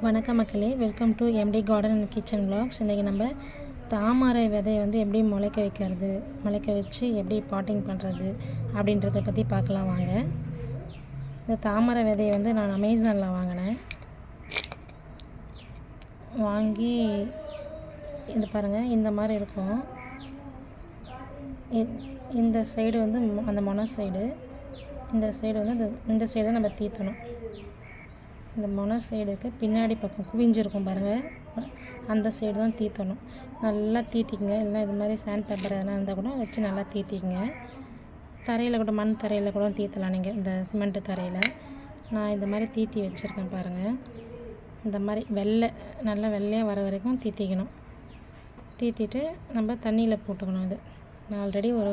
வணக்கம் மக்களே. Welcome to MT garden and kitchen blogs இன்றைக்கி நம்ம தாமரை விதையை வந்து எப்படி முளைக்க வைக்கிறது முளைக்க வச்சு எப்படி பாட்டிங் பண்ணுறது அப்படின்றத பற்றி பார்க்கலாம் வாங்க. இந்த தாமரை விதையை வந்து நான் அமேசானில் வாங்கினேன். வாங்கி இது பாருங்கள் இந்த மாதிரி இருக்கும். இ- இந்த சைடு வந்து அந்த மொன சைடு இந்த சைடு வந்து இந்த இந்த சைடு தான் நம்ம தீத்தணும். இந்த மொன சைடுக்கு பின்னாடி பக்கம் குவிஞ்சிருக்கும் பாருங்கள் அந்த சைடு தான் தீத்தணும். நல்லா தீத்திக்கங்க. இல்லைனா இது மாதிரி சாண்ட் பேப்பர் எதனா இருந்தால் கூட வச்சு நல்லா தீத்திக்கங்க. தரையில் கூட மண் தரையில் கூட தீத்தலாம் நீங்கள் இந்த சிமெண்ட்டு தரையில். நான் இந்த மாதிரி தீத்தி வச்சுருக்கேன் பாருங்கள் இந்த மாதிரி வெள்ளை நல்லா வெள்ளையாக வர வரைக்கும் தீத்திக்கணும். தீத்திட்டு நம்ம தண்ணியில் போட்டுக்கணும் இது. நான் ஆல்ரெடி ஒரு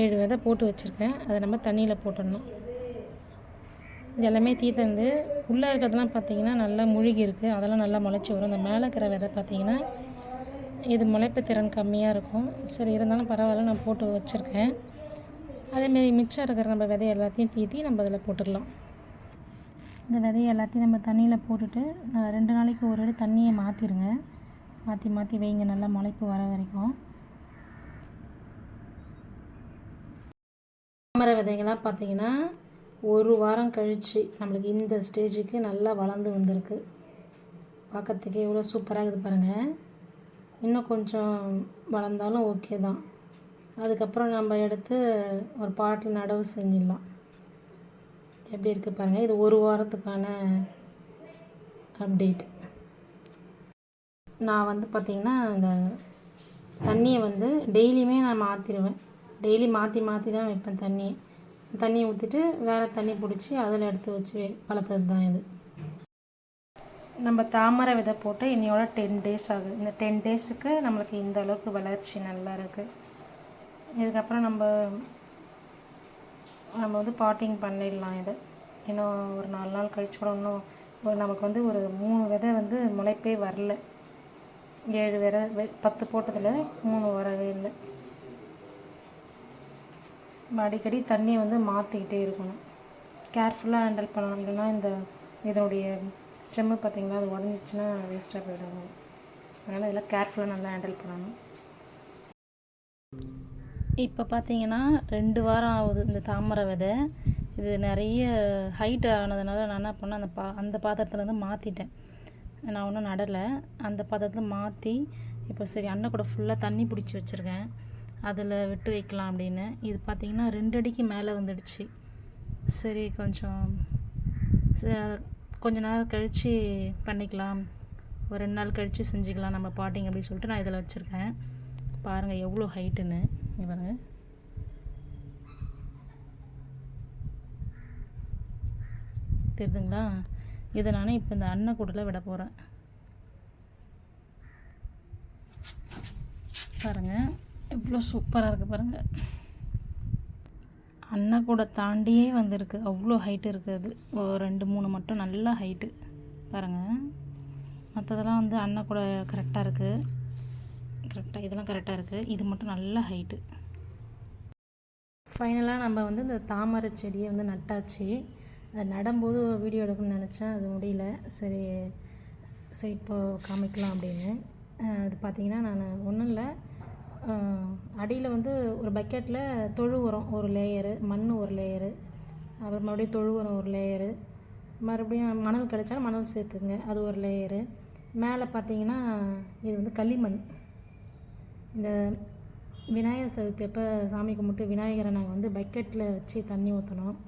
ஏழு விதை போட்டு வச்சுருக்கேன். அதை நம்ம தண்ணியில் போட்டுடணும். இது எல்லாமே தீத்தந்து உள்ளே இருக்கிறதெல்லாம் பார்த்தீங்கன்னா நல்லா முழுகி இருக்குது அதெல்லாம் நல்லா முளைச்சி வரும். இந்த மேலே இருக்கிற விதை பார்த்தீங்கன்னா இது முளைப்பு திறன் கம்மியாக இருக்கும். சரி இருந்தாலும் பரவாயில்ல நான் போட்டு வச்சுருக்கேன். அதேமாரி மிச்சம் இருக்கிற நம்ம விதை எல்லாத்தையும் தீத்தி நம்ம அதில் போட்டுடலாம் இந்த விதையை எல்லாத்தையும் நம்ம தண்ணியில் போட்டுட்டு நான் ரெண்டு நாளைக்கு ஒரு அடி தண்ணியை மாற்றிடுங்க மாற்றி மாற்றி வைங்க. நல்லா முளைப்பு வர வரைக்கும். தாமரை விதைகள்லாம் பார்த்தீங்கன்னா ஒரு வாரம் கழித்து நம்மளுக்கு இந்த ஸ்டேஜுக்கு நல்லா வளர்ந்து வந்திருக்கு. பார்க்கறதுக்கே எவ்வளோ சூப்பராக இருக்குது பாருங்கள் இன்னும் கொஞ்சம் வளர்ந்தாலும் ஓகே தான். அதுக்கப்புறம் நம்ம எடுத்து ஒரு பாட்டில் நடவு செஞ்சிடலாம். எப்படி இருக்குது பாருங்கள் இது ஒரு வாரத்துக்கான அப்டேட். நான் வந்து பார்த்திங்கன்னா இந்த தண்ணியை வந்து டெய்லியுமே நான் மாற்றிடுவேன் டெய்லி மாற்றி மாற்றி தான் வைப்பேன் தண்ணியை. தண்ணி ஊற்றிட்டு வேறு தண்ணி பிடிச்சி அதில் எடுத்து வச்சு வளர்த்தது தான் இது. நம்ம தாமரை விதை போட்டு இன்னையோட டென் டேஸ் ஆகுது. இந்த டென் டேஸுக்கு நம்மளுக்கு இந்த அளவுக்கு வளர்ச்சி நல்லா இருக்குது இதுக்கப்புறம் நம்ம நம்ம வந்து பாட்டிங் பண்ணிடலாம் இது. இன்னும் ஒரு நாலு நாள் கழிச்சு கூட இன்னும் ஒரு நமக்கு வந்து ஒரு மூணு விதை வந்து முளைப்பே வரல. ஏழு விரை வெ- பத்து போட்டதில் மூணு வரவே இல்லை. அடிக்கடி தண்ணியை வந்து மாற்றிக்கிட்டே இருக்கணும். கேர்ஃபுல்லாக ஹேண்டில் பண்ணணும். இல்லைன்னா இந்த இதனுடைய ஸ்டெம்மு பார்த்திங்கன்னா அது உடஞ்சிச்சின்னா வேஸ்ட்டாக போயிடும். அதனால் இதெல்லாம் கேர்ஃபுல்லாக நல்லா ஹேண்டில் பண்ணணும். இப்போ பார்த்தீங்கன்னா ரெண்டு வாரம் ஆகுது இந்த தாமரை விதை. இது நிறைய ஹைட் ஆனதுனால நான் என்ன பண்ணேன் அந்த பா அந்த பாத்திரத்தில் வந்து மாற்றிட்டேன் நான் ஒன்றும் நடலை. அந்த பாத்திரத்தில் மாற்றி இப்போ சரி அண்ணன் கூட ஃபுல்லாக தண்ணி பிடிச்சி வச்சுருக்கேன். அதில் விட்டு வைக்கலாம் அப்படின்னு. இது பார்த்திங்கன்னா ரெண்டு அடிக்கு மேலே வந்துடுச்சு. சரி கொஞ்சம் ச- கொஞ்ச நேரம் கழித்து பண்ணிக்கலாம். ஒரு ரெண்டு நாள் கழித்து செஞ்சுக்கலாம் நம்ம பாட்டிங் அப்படின்னு சொல்லிட்டு நான் இதில் வச்சுருக்கேன். பாருங்கள் எவ்வளோ ஹைட்டுன்னு. இவங்க தெரியுதுங்களா இதை நான் இப்போ இந்த அன்னை கூடல விட போகிறேன் பாருங்கள் எவ்வளோ சூப்பராக இருக்குது பாருங்கள் அண்ணா கூட தாண்டியே வந்திருக்கு. அவ்வளோ ஹைட்டு இருக்குது அது. ரெண்டு மூணு மட்டும் நல்லா ஹைட்டு பாருங்கள் மற்றதெல்லாம் வந்து அண்ணா கூட கரெக்டாக இருக்குது கரெக்டாக இதெல்லாம் கரெக்டாக இருக்குது இது மட்டும் நல்லா ஹைட்டு ஃபைனலாக நம்ம வந்து இந்த தாமரை செடியை வந்து நட்டாச்சு. அது நடும்போது வீடியோ எடுக்கணும்னு நினச்சேன். அது முடியல. சரி சரி இப்போ காமிக்கலாம் அப்படின்னு. அது பார்த்திங்கன்னா பார்த்தீங்கன்னா நான் ஒன்றும் இல்லை. அடியில் வந்து ஒரு பக்கெட்டில் தொழு உரம் ஒரு லேயரு மண் ஒரு லேயரு அப்புறம் மறுபடியும் தொழு உரம் ஒரு லேயரு மறுபடியும் மணல் கிடைச்சாலும் மணல் சேர்த்துக்குங்க அது ஒரு லேயரு மேலே பார்த்தீங்கன்னா இது வந்து களிமண். இந்த விநாயகர் சதுர்த்தி அப்போ சாமி கும்பிட்டு விநாயகரை நாங்கள் வந்து பக்கெட்டில் வச்சு தண்ணி ஊற்றினோம்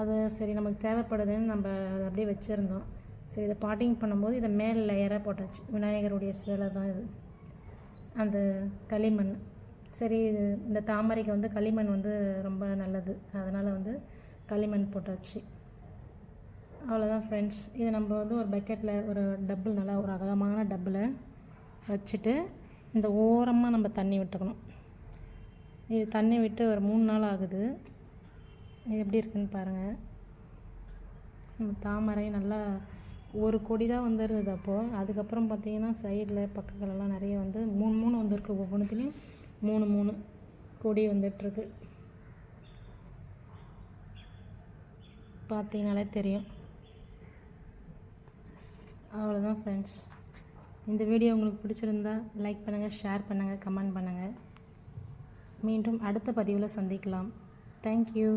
அது சரி நமக்கு தேவைப்படுதுன்னு நம்ம அதை அப்படியே வச்சுருந்தோம். சரி இதை பாட்டிங் பண்ணும்போது இதை மேல் லேயராக போட்டாச்சு. விநாயகருடைய சிலை தான் இது. அந்த களிமண். சரி இது இந்த தாமரைக்கு வந்து களிமண் வந்து ரொம்ப நல்லது. அதனால் வந்து களிமண் போட்டாச்சு. அவ்வளோதான் ஃப்ரெண்ட்ஸ் இதை நம்ம வந்து ஒரு பக்கெட்டில் ஒரு டப்பில் நல்லா ஒரு அகலமான டப்பில் வச்சுட்டு இந்த ஓரமாக நம்ம தண்ணி விட்டுக்கணும். இது தண்ணி விட்டு ஒரு மூணு நாள் ஆகுது. இது எப்படி இருக்குன்னு பாருங்கள் நம்ம தாமரை நல்லா ஒரு கொடி தான் வந்துருந்தது அப்போது அதுக்கப்புறம் பார்த்தீங்கன்னா சைடில் பக்கத்துலலாம் நிறைய வந்து மூணு மூணு வந்திருக்கு ஒவ்வொன்றுத்துலேயும் மூணு மூணு கொடி வந்துட்டுருக்கு. பார்த்தீங்கனாலே தெரியும். அவ்வளோதான் ஃப்ரெண்ட்ஸ் இந்த வீடியோ உங்களுக்கு பிடிச்சிருந்தா லைக் பண்ணுங்கள் ஷேர் பண்ணுங்கள் கமெண்ட் பண்ணுங்கள் மீண்டும் அடுத்த பதிவில் சந்திக்கலாம். தேங்க்யூ